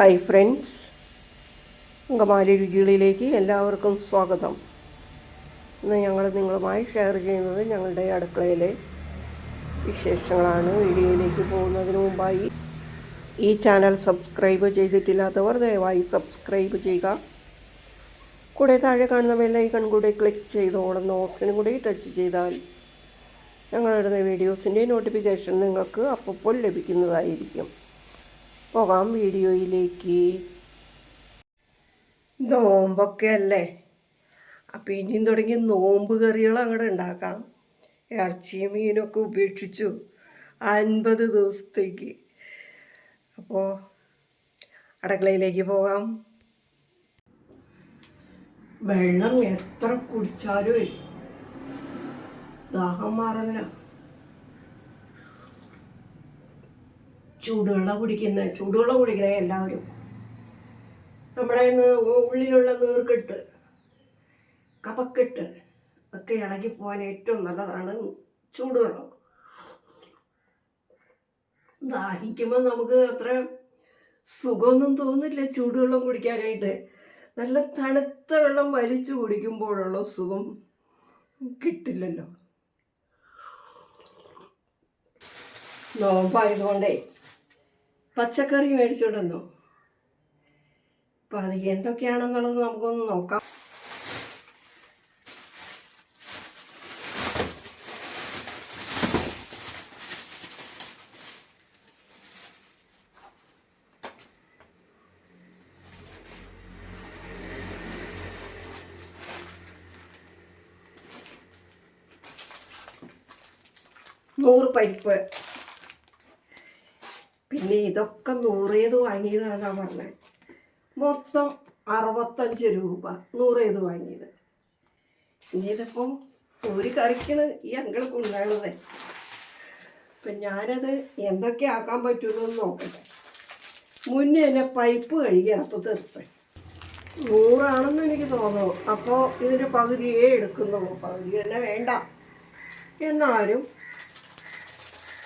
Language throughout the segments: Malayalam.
ഹായ് ഫ്രണ്ട്സ് അങ്കമാലി രുചികളിലേക്ക് എല്ലാവർക്കും സ്വാഗതം. ഇന്ന് ഞങ്ങൾ നിങ്ങളുമായി ഷെയർ ചെയ്യുന്നത് ഞങ്ങളുടെ അടുക്കളയിലെ വിശേഷങ്ങളാണ്. വീഡിയോയിലേക്ക് പോകുന്നതിന് മുമ്പായി ഈ ചാനൽ സബ്സ്ക്രൈബ് ചെയ്തിട്ടില്ലാത്തവർ ദയവായി സബ്സ്ക്രൈബ് ചെയ്യുക. കൂടെ താഴെ കാണുന്ന ബെല്ലൈക്കൺ കൂടെ ക്ലിക്ക് ചെയ്ത് ഓടുന്ന ഓപ്ഷനും കൂടി ടച്ച് ചെയ്താൽ ഞങ്ങളിടുന്ന വീഡിയോസിന്റെ നോട്ടിഫിക്കേഷൻ നിങ്ങൾക്ക് അപ്പോൾ ലഭിക്കുന്നതായിരിക്കും. പോകാം വീഡിയോയിലേക്ക്. നോമ്പൊക്കെ അല്ലേ അപ്പം ഇനിയും തുടങ്ങി നോമ്പ് കറികൾ അങ്ങോട്ട് ഉണ്ടാക്കാം. ഇറച്ചിയും മീനൊക്കെ ഉപേക്ഷിച്ചു അൻപത് ദിവസത്തേക്ക്. അപ്പോൾ അടുക്കളയിലേക്ക് പോകാം. വെള്ളം എത്ര കുടിച്ചാലും ദാഹം മാറില്ല ചൂടുവെള്ളം കുടിക്കുന്ന ചൂടുവെള്ളം കുടിക്കണേ എല്ലാവരും. നമ്മുടെ ഉള്ളിലുള്ള നീർക്കെട്ട് കപക്കെട്ട് ഒക്കെ ഇളകി പോകാൻ ഏറ്റവും നല്ലതാണ് ചൂടുവെള്ളം. ദാഹിക്കുമ്പോൾ നമുക്ക് അത്ര സുഖമൊന്നും തോന്നില്ല ചൂടുവെള്ളം കുടിക്കാനായിട്ട്. നല്ല തണുത്ത വെള്ളം വലിച്ചു കുടിക്കുമ്പോഴുള്ള സുഖം കിട്ടില്ലല്ലോ. നോമ്പായതുകൊണ്ടേ പച്ചക്കറി മേടിച്ചിട്ടുണ്ടോ അപ്പം അത് എന്തൊക്കെയാണെന്നുള്ളത് നമുക്കൊന്ന് നോക്കാം. നൂറ് പരിപ്പ് പിന്നെ ഇതൊക്കെ നൂറേത് വാങ്ങിയതാണ് പറഞ്ഞത് മൊത്തം അറുപത്തഞ്ച് രൂപ നൂറേത് വാങ്ങിയത്. ഇനി ഒരു കറിക്കാണ് ഈ അങ്കിൾ കൊണ്ടുവരണത്. അപ്പം ഞാനത് എന്തൊക്കെ ആക്കാൻ പറ്റുമെന്ന് നോക്കട്ടെ. മുന്നേ എന്നെ പൈപ്പ് കഴുകി അടപ്പത്ത് നിർത്തേ നൂറാണെന്ന് എനിക്ക് തോന്നുന്നു. അപ്പോൾ ഇതിന്റെ പകുതിയേ എടുക്കുന്നുള്ളൂ പകുതി തന്നെ വേണ്ട. എന്നാലും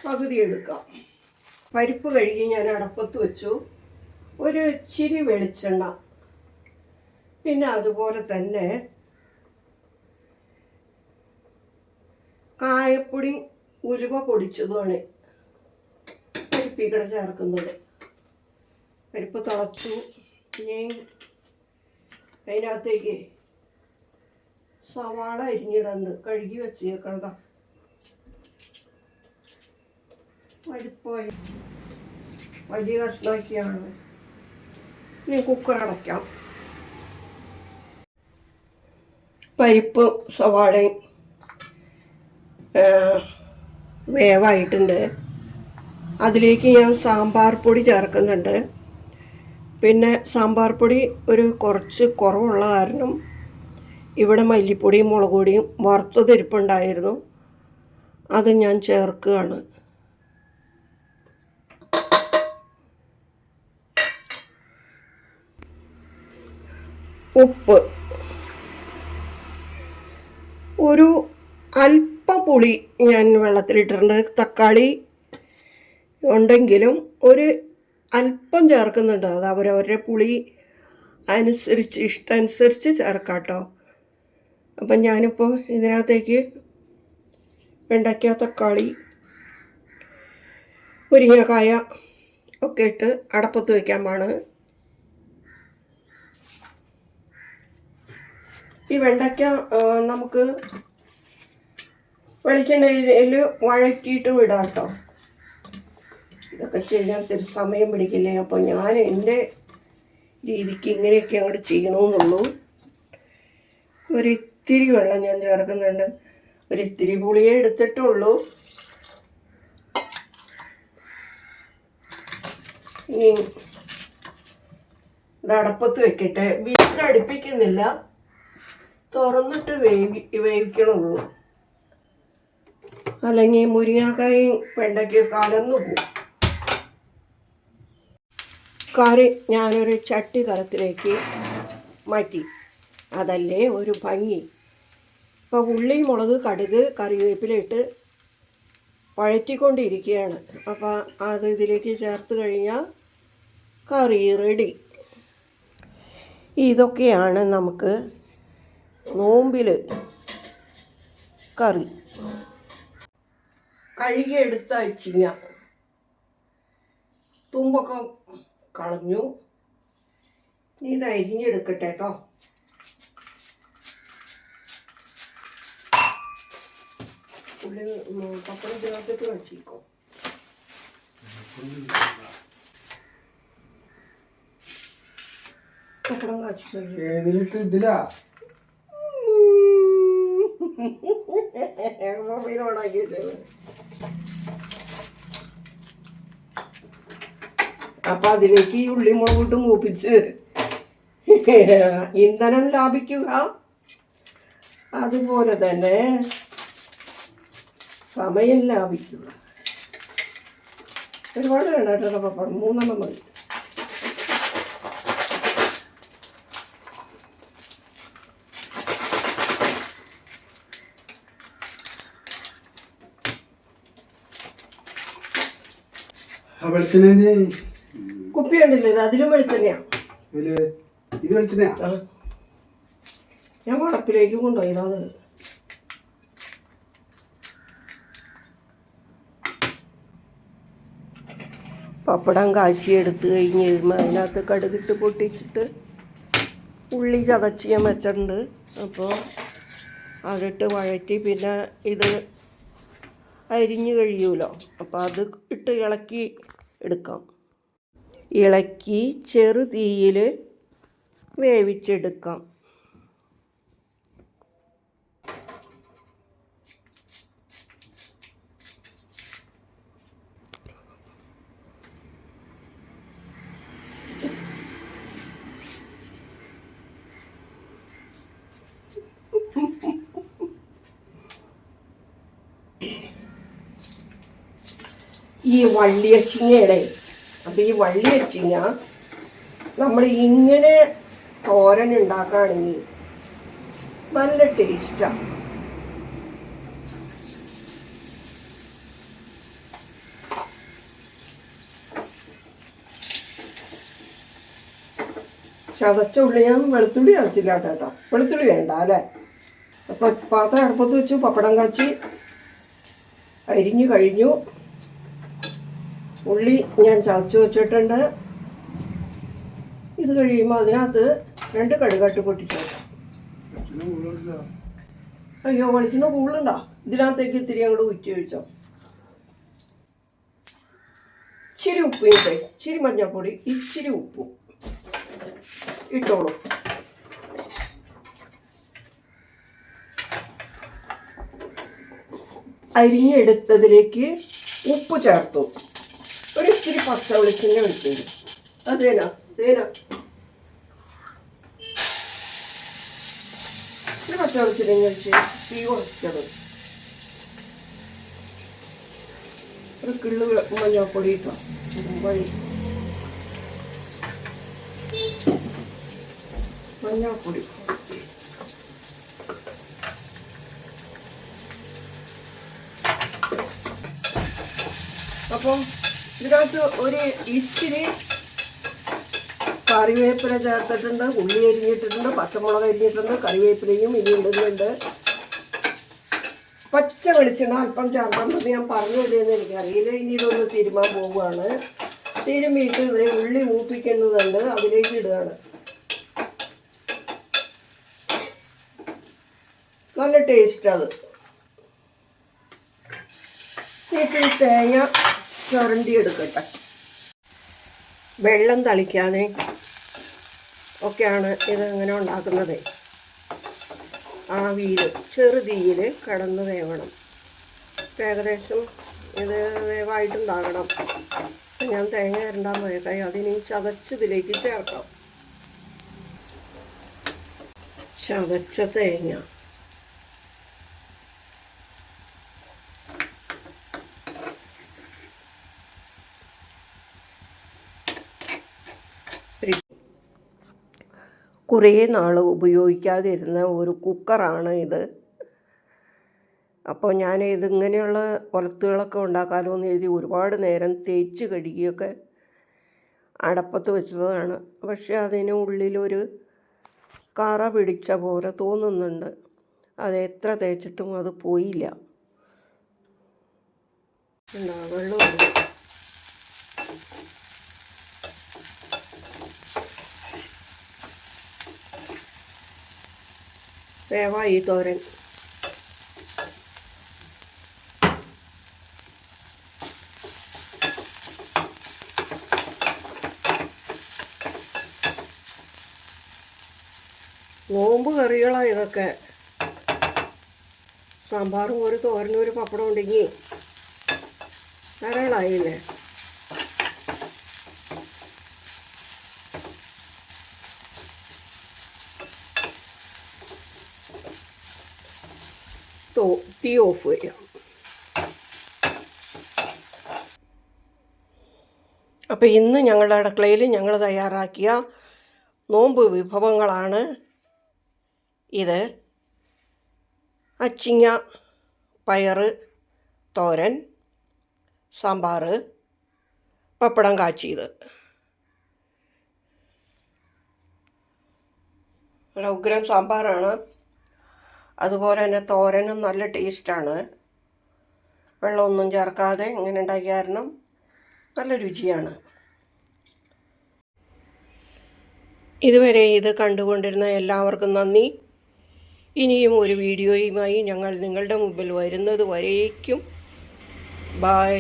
പകുതി എടുക്കാം. പരിപ്പ് കഴുകി ഞാൻ അടപ്പത്ത് വെച്ചു. ഒരു ഇച്ചിരി വെളിച്ചെണ്ണ. പിന്നെ അതുപോലെ തന്നെ കായപ്പൊടി ഉലുവ പൊടിച്ചതുമാണ് പരിപ്പിക്കട ചേർക്കുന്നത്. പരിപ്പ് തിളച്ചു. ഇനി അതിനകത്തേക്ക് സവാള അരിഞ്ഞിടുന്നുണ്ട് കഴുകി വെച്ചേക്കണതാ. പരിപ്പായി വലിയ കഷ്ണമാക്കിയാണ് ഇനി കുക്കർ അടയ്ക്കാം. പരിപ്പ് സവാളയും വേവായിട്ടുണ്ട്. അതിലേക്ക് ഞാൻ സാമ്പാർ പൊടി ചേർക്കുന്നുണ്ട്. പിന്നെ സാമ്പാർ പൊടി ഒരു കുറച്ച് കുറവുള്ള കാരണം ഇവിടെ മല്ലിപ്പൊടിയും മുളക് പൊടിയും വറുത്തതിരിപ്പുണ്ടായിരുന്നു അത് ഞാൻ ചേർക്കുകയാണ്. ഉപ്പ്. ഒരു അല്പം പുളി ഞാൻ വെള്ളത്തിലിട്ടിട്ടുണ്ട്. തക്കാളി ഉണ്ടെങ്കിലും ഒരു അല്പം ചേർക്കുന്നുണ്ട്. അത് അവരവരുടെ പുളി അനുസരിച്ച് ഇഷ്ടമനുസരിച്ച് ചേർക്കാം കേട്ടോ അപ്പം ഞാനിപ്പോൾ ഇതിനകത്തേക്ക് വെണ്ടയ്ക്ക തക്കാളി മുരിങ്ങക്കായ ഒക്കെ ഇട്ട് അടപ്പത്ത് വയ്ക്കാൻ പാണ് ഈ വെണ്ടയ്ക്ക നമുക്ക് വെളിച്ചെണ്ണയിൽ വഴറ്റിയിട്ടും ഇടാം കേട്ടോ. ഇതൊക്കെ ചെയ്യാൻ ഇത്തിരി സമയം പിടിക്കില്ലേ? അപ്പോൾ ഞാൻ എന്റെ രീതിക്ക് ഇങ്ങനെയൊക്കെ അങ്ങോട്ട് ചെയ്യണമെന്നുള്ളൂ ഒരു ഇത്തിരി വെള്ളം ഞാൻ ചേർക്കുന്നുണ്ട്. ഒരു ഇത്തിരി പുളിയേ എടുത്തിട്ടുള്ളൂ. ഇനി ഇത് അടപ്പത്ത് വെക്കട്ടെ. വീട്ടിൽ അടുപ്പിക്കുന്നില്ല തുറന്നിട്ട് വേവി വേവിക്കണുള്ളൂ. അല്ലെങ്കിൽ മുരിങ്ങാക്കായും വെണ്ടയ്ക്കും കലന്നു പോകും കറി ഞാനൊരു ചട്ടി കലത്തിലേക്ക് മാറ്റി. അതല്ലേ ഒരു ഭംഗി. ഇപ്പോൾ ഉള്ളി മുളക് കടുക് കറിവേപ്പിലിട്ട് വഴറ്റിക്കൊണ്ടിരിക്കുകയാണ്. അപ്പോൾ അത് ഇതിലേക്ക് ചേർത്ത് കഴിഞ്ഞാൽ കറി റെഡി ഇതൊക്കെയാണ് നമുക്ക് നോമ്പിൽ കറി. കഴുകിയെടുത്ത അച്ചിങ്ങ തുമ്പൊക്കെ കളഞ്ഞു. നീ ഇത് അരിഞ്ഞെടുക്കട്ടെ കേട്ടോ. ഉള്ളിൽ പപ്പടം ചേർത്തിട്ട് വച്ചിക്കോ പപ്പടം കാച്ചിട്ട് ഇതിലാ? അപ്പൊ അതിലേക്ക് ഈ ഉള്ളി മുളകിട്ട് മൂപ്പിച്ച് ഇന്ധനം ലാഭിക്കുക. അതുപോലെ തന്നെ സമയം ലാഭിക്കുക. ഒരുപാട് വേണ്ട കേട്ടോ പപ്പടം മൂന്നെണ്ണം മതി. വെളിച്ചെണ്ണ കുപ്പി ഉണ്ടല്ലോ ഇത് അതിലും വെളിച്ചെണ്ണയാ. ഇത് വെളിച്ചെണ്ണയാ. ഞാൻ വളപ്പിലേക്ക് കൊണ്ടുപോയതാണ് പപ്പടം കാച്ചി എടുത്ത് കഴിഞ്ഞ് കഴിയുമ്പോൾ അതിനകത്ത് കടുകിട്ട് പൊട്ടിച്ചിട്ട് ഉള്ളി ചതച്ച് ഞാൻ വെച്ചിട്ടുണ്ട്. അപ്പോൾ അതിട്ട് വഴറ്റി പിന്നെ ഇത് അരിഞ്ഞ് കഴിയുമല്ലോ അപ്പോൾ അത് ഇട്ട് ഇളക്കി എടുക്കാം. ഇളക്കി ചെറു തീയിൽ വേവിച്ചെടുക്കാം. ഈ വള്ളിയച്ചിങ്ങയുടെ. അപ്പം ഈ വള്ളിയച്ചിങ്ങ നമ്മൾ ഇങ്ങനെ തോരൻ ഉണ്ടാക്കുകയാണെങ്കിൽ നല്ല ടേസ്റ്റാണ് ചതച്ച ഉള്ളി ഞാൻ വെളുത്തുള്ളി ചതച്ചില്ല കേട്ടോ. വെളുത്തുള്ളി വേണ്ട അല്ലേ? അപ്പോൾ പാത്രം അടുപ്പത്ത് വെച്ച് പപ്പടം കാച്ചി അരിഞ്ഞു കഴിഞ്ഞു. ഉള്ളി ഞാൻ ചതച്ച് വെച്ചിട്ടുണ്ട്. ഇത് കഴിയുമ്പോൾ അതിനകത്ത് രണ്ട് കടുകട്ട് പൊട്ടിച്ചേക്കാം അയ്യോ വെളിച്ചെണ്ണ കൂടുതലുണ്ടോ? ഇതിനകത്തേക്ക് ഇത്തിരി അങ്ങോട്ട് ഉറ്റി ഒഴിച്ചോ. ഇച്ചിരി ഉപ്പ് ഇട്ടേ. ഇച്ചിരി മഞ്ഞൾപ്പൊടി ഇച്ചിരി ഉപ്പും ഇട്ടോളൂ. അരിഞ്ഞെടുത്തതിലേക്ക് ഉപ്പ് ചേർത്തു. പച്ച വെളിച്ചെണ്ണ ഒഴിച്ചു അതേനാ അതേനാ ഇത്തിരി പച്ച വെളിച്ചെണ്ണ വെച്ച് തീ കുറച്ചത് ഒരു കിള്ളു മഞ്ഞപ്പൊടി ഇട്ടോ. വഴി മഞ്ഞപ്പൊടി അപ്പം ഇതിനകത്ത് ഒരു ഇച്ചിരി കറിവേപ്പില ചേർത്തിട്ടുണ്ട് ഉള്ളി അരിഞ്ഞിട്ടുണ്ട് പച്ചമുളക് അരിഞ്ഞിട്ടുണ്ട് കറിവേപ്പിലയും ഇനി ഇടുന്നുണ്ട്. പച്ച വെളിച്ചെണ്ണ അല്പം ചേർക്കാൻ മതി ഞാൻ പറഞ്ഞു തരുമെന്ന് എനിക്കറിയില്ല. ഇനി ഇതൊന്ന് തിരുമാൻ പോവുകയാണ്. തിരുമ്മിയിട്ട് ഇതിനെ ഉള്ളി മൂപ്പിക്കേണ്ടതുണ്ട് അതിലേക്ക് ഇടുകയാണ്. നല്ല ടേസ്റ്റ് അത്. തേങ്ങ ചുരണ്ടി എടുക്കട്ടെ വെള്ളം തളിക്കാതെ ഒക്കെയാണ് ഇത് ഇങ്ങനെ ഉണ്ടാക്കുന്നത് ആവിയിൽ ചെറുതീയിൽ കടന്ന് വേവണം. ഏകദേശം ഇത് വേവായിട്ടുണ്ടാകണം. ഞാൻ തേങ്ങ ഇരണ്ടാൻ പോയേക്കായി അതിനി ചതച്ചതിലേക്ക് ചേർക്കാം. ചതച്ച തേങ്ങ. കുറേ നാൾ ഉപയോഗിക്കാതിരുന്ന ഒരു കുക്കറാണ് ഇത്. അപ്പോൾ ഞാൻ ഇതിങ്ങനെയുള്ള ഒലത്തുകളൊക്കെ ഉണ്ടാക്കാമല്ലോ എന്ന് എഴുതി ഒരുപാട് നേരം തേച്ച് കഴുകിയൊക്കെ അടപ്പത്ത് വെച്ചതാണ്. പക്ഷെ അതിന് ഉള്ളിലൊരു കറ പിടിച്ച പോലെ തോന്നുന്നുണ്ട്. അത് എത്ര തേച്ചിട്ടും അത് പോയില്ല. ഉണ്ടോ വേവായി തോരൻ. നോമ്പ് കറികളാണ് ഇതൊക്കെ. സാമ്പാറും ഒരു തോരനും ഒരു പപ്പടം ഉണ്ടെങ്കിൽ ധാരാളമായില്ലേ തോ തീ ഓഫ് ചെയ്യാം അപ്പോൾ ഇന്ന് ഞങ്ങളുടെ അടുക്കളയിൽ ഞങ്ങൾ തയ്യാറാക്കിയ നോമ്പ് വിഭവങ്ങളാണ് ഇത്. അച്ചിങ്ങ പയറ് തോരൻ സാമ്പാർ പപ്പടം കാച്ചിയത്. ഉഗ്രം സാമ്പാറാണ്. അതുപോലെ തന്നെ തോരനും നല്ല ടേസ്റ്റാണ്. വെള്ളമൊന്നും ചേർക്കാതെ ഇങ്ങനെ ഉണ്ടാക്കിയ കാരണം നല്ല രുചിയാണ്. ഇതുവരെ ഇത് കണ്ടുകൊണ്ടിരുന്ന എല്ലാവർക്കും നന്ദി. ഇനിയും ഒരു വീഡിയോയുമായി ഞങ്ങൾ നിങ്ങളുടെ മുമ്പിൽ വരുന്നത് വരേക്കും. ബായ്